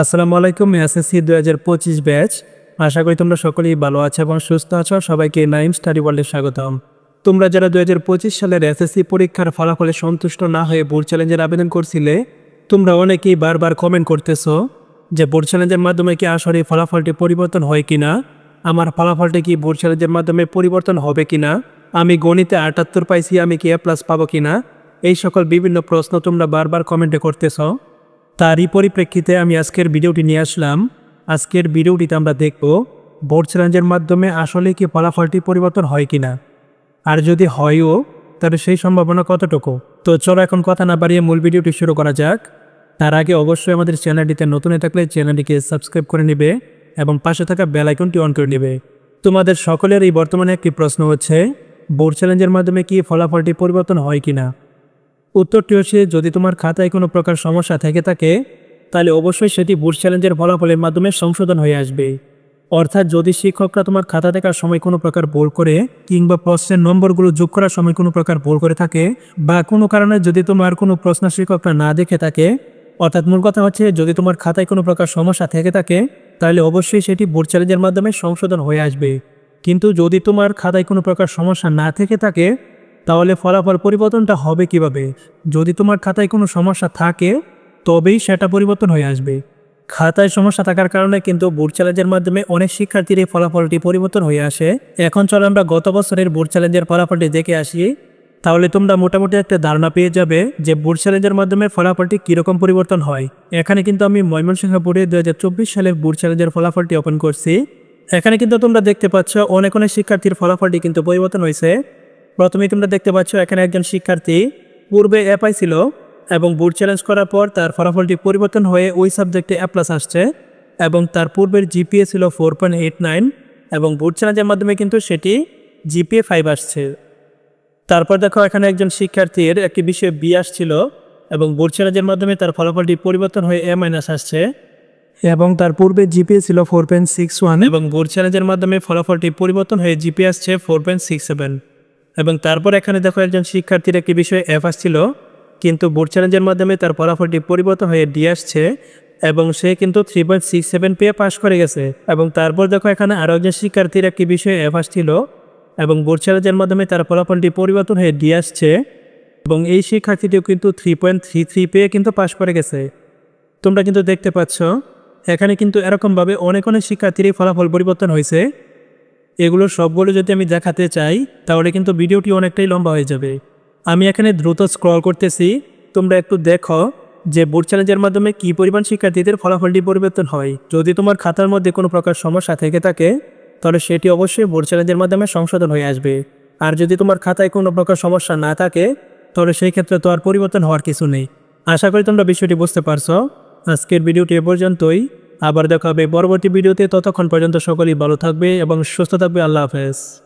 আসসালামু আলাইকুম এসএসসি দু হাজার পঁচিশ ব্যাচ। আশা করি তোমরা সকলেই ভালো আছো এবং সুস্থ আছো। সবাইকে নাইম স্টাডি ওয়ার্ল্ডে স্বাগতম। তোমরা যারা দু হাজার পঁচিশ সালের এসএসসি পরীক্ষার ফলাফলে সন্তুষ্ট না হয়ে বোর্ড চ্যালেঞ্জের আবেদন করছিলে, তোমরা অনেকেই বারবার কমেন্ট করতেছো যে বোর্ড চ্যালেঞ্জের মাধ্যমে কি আসলে ফলাফলটি পরিবর্তন হয় কিনা, আমার ফলাফলটি কি বোর্ড চ্যালেঞ্জের মাধ্যমে পরিবর্তন হবে কিনা, আমি গণিতে আটাত্তর পাইছি, আমি কি এ প্লাস পাবো কিনা, এই সকল বিভিন্ন প্রশ্ন তোমরা বারবার কমেন্টে করতেছো। তারই পরিপ্রেক্ষিতে আমি আজকের ভিডিওটি নিয়ে আসলাম। আজকের ভিডিওটিতে আমরা দেখব বোর্ড চ্যালেঞ্জের মাধ্যমে আসলে কি ফলাফলটি পরিবর্তন হয় কিনা। আর যদি হয়ও তবে সেই সম্ভাবনা কতটুকু? তো চলো এখন কথা না বাড়িয়ে মূল ভিডিওটি শুরু করা যাক। তার আগে অবশ্যই আমাদের চ্যানেলটিতে নতুন থাকলে চ্যানেলটিকে সাবস্ক্রাইব করে নেবে এবং পাশে থাকা বেল আইকনটি অন করে নেবে। তোমাদের সকলের এই বর্তমানে একটি প্রশ্ন হচ্ছে বোর্ড চ্যালেঞ্জের মাধ্যমে কি ফলাফলটি পরিবর্তন হয় কিনা? উত্তরটি হচ্ছে, যদি তোমার খাতায় কোনো প্রকার সমস্যা থেকে থাকে তাহলে অবশ্যই সেটি বুট চ্যালেঞ্জের ফলাফলের মাধ্যমে সংশোধন হয়ে আসবে। অর্থাৎ যদি শিক্ষকরা তোমার খাতা দেখার সময় কোনো প্রকার ভুল করে, কিংবা প্রশ্নের নম্বরগুলো যোগ করার সময় কোনো প্রকার ভুল করে থাকে, বা কোনো কারণে যদি তোমার কোনো প্রশ্ন শিক্ষকরা না দেখে থাকে, অর্থাৎ মূল কথা হচ্ছে, যদি তোমার খাতায় কোনো প্রকার সমস্যা থেকে থাকে, তাহলে অবশ্যই সেটি বোর্ড চ্যালেঞ্জের মাধ্যমে সংশোধন হয়ে আসবে। কিন্তু যদি তোমার খাতায় কোনো প্রকার সমস্যা না থেকে থাকে তাহলে ফলাফল পরিবর্তনটা হবে কীভাবে? যদি তোমার খাতায় কোনো সমস্যা থাকে, তবেই সেটা পরিবর্তন হয়ে আসবে। খাতায় সমস্যা থাকার কারণে কিন্তু বোর্ড চ্যালেঞ্জের মাধ্যমে অনেক শিক্ষার্থীর এই ফলাফলটি পরিবর্তন হয়ে আসে। এখন চলো আমরা গত বছরের বোর্ড চ্যালেঞ্জের ফলাফলটি দেখে আসি। তাহলে তোমরা মোটামুটি একটা ধারণা পেয়ে যাবে যে বোর্ড চ্যালেঞ্জের মাধ্যমে ফলাফলটি কীরকম পরিবর্তন হয়। এখানে কিন্তু আমি ময়মনসিংহ বোর্ডে দু হাজার চব্বিশ সালের বোর্ড চ্যালেঞ্জের ফলাফলটি ওপেন করছি। এখানে কিন্তু তোমরা দেখতে পাচ্ছ অনেক অনেক শিক্ষার্থীর ফলাফলটি কিন্তু পরিবর্তন হয়েছে। প্রথমেই তোমরা দেখতে পাচ্ছ, এখানে একজন শিক্ষার্থী পূর্বে এ পাইছিল এবং বোর্ড চ্যালেঞ্জ করার পর তার ফলাফলটি পরিবর্তন হয়ে ওই সাবজেক্টে এ প্লাস আসছে এবং তার পূর্বের জিপিএ ছিল ফোর পয়েন্ট এইট নাইন এবং বোর্ড চ্যালেঞ্জের মাধ্যমে কিন্তু সেটি জিপিএ ফাইভ আসছে। তারপর দেখো, এখানে একজন শিক্ষার্থীর একটি বিষয়ে বি আসছিল এবং বোর্ড চ্যালেঞ্জের মাধ্যমে তার ফলাফলটি পরিবর্তন হয়ে এ মাইনাস আসছে এবং তার পূর্বে জিপিএ ছিল ফোর পয়েন্ট সিক্স ওয়ান এবং বোর্ড চ্যালেঞ্জের মাধ্যমে ফলাফলটি পরিবর্তন হয়ে জিপিএ আসছে ফোর পয়েন্ট সিক্স সেভেন এবং তারপর এখানে দেখো একজন শিক্ষার্থীর একটি বিষয়ে এফ আসছিল, কিন্তু বোর্ড চ্যালেঞ্জের মাধ্যমে তার ফলাফলটি পরিবর্তন হয়ে ডি আসছে এবং সে কিন্তু থ্রি পয়েন্ট সিক্স সেভেন পেয়ে পাশ করে গেছে। এবং তারপর দেখো এখানে আরও একজন শিক্ষার্থীর একটি বিষয়ে এফ আসছিল এবং বোর্ড চ্যালেঞ্জের মাধ্যমে তার ফলাফলটি পরিবর্তন হয়ে ডি আসছে এবং এই শিক্ষার্থীটিও কিন্তু থ্রি পয়েন্ট থ্রি থ্রি পেয়ে কিন্তু পাশ করে গেছে। তোমরা কিন্তু দেখতে পাচ্ছ, এখানে কিন্তু এরকমভাবে অনেক অনেক শিক্ষার্থীরই ফলাফল পরিবর্তন হয়েছে। এগুলো সবগুলো যদি আমি দেখাতে চাই, তাহলে কিন্তু ভিডিওটি অনেকটাই লম্বা হয়ে যাবে। আমি এখানে দ্রুত স্ক্রল করতেছি। তোমরা একটু দেখো যে বোর্ড চ্যালেঞ্জের মাধ্যমে কী পরিমাণ শিক্ষার্থীদের ফলাফলটি পরিবর্তন হয়। যদি তোমার খাতার মধ্যে কোনো প্রকার সমস্যা থেকে থাকে, তাহলে সেটি অবশ্যই বোর্ড চ্যালেঞ্জের মাধ্যমে সংশোধন হয়ে আসবে। আর যদি তোমার খাতায় কোনো প্রকার সমস্যা না থাকে, তাহলে সেই ক্ষেত্রে তো আর পরিবর্তন হওয়ার কিছু নেই। আশা করি তোমরা বিষয়টি বুঝতে পারছ। আজকের ভিডিওটি এ পর্যন্তই। আবার দেখা হবে পরবর্তী ভিডিওতে। ততক্ষণ পর্যন্ত সকলেই ভালো থাকবে এবং সুস্থ থাকবে। আল্লাহ হাফেজ।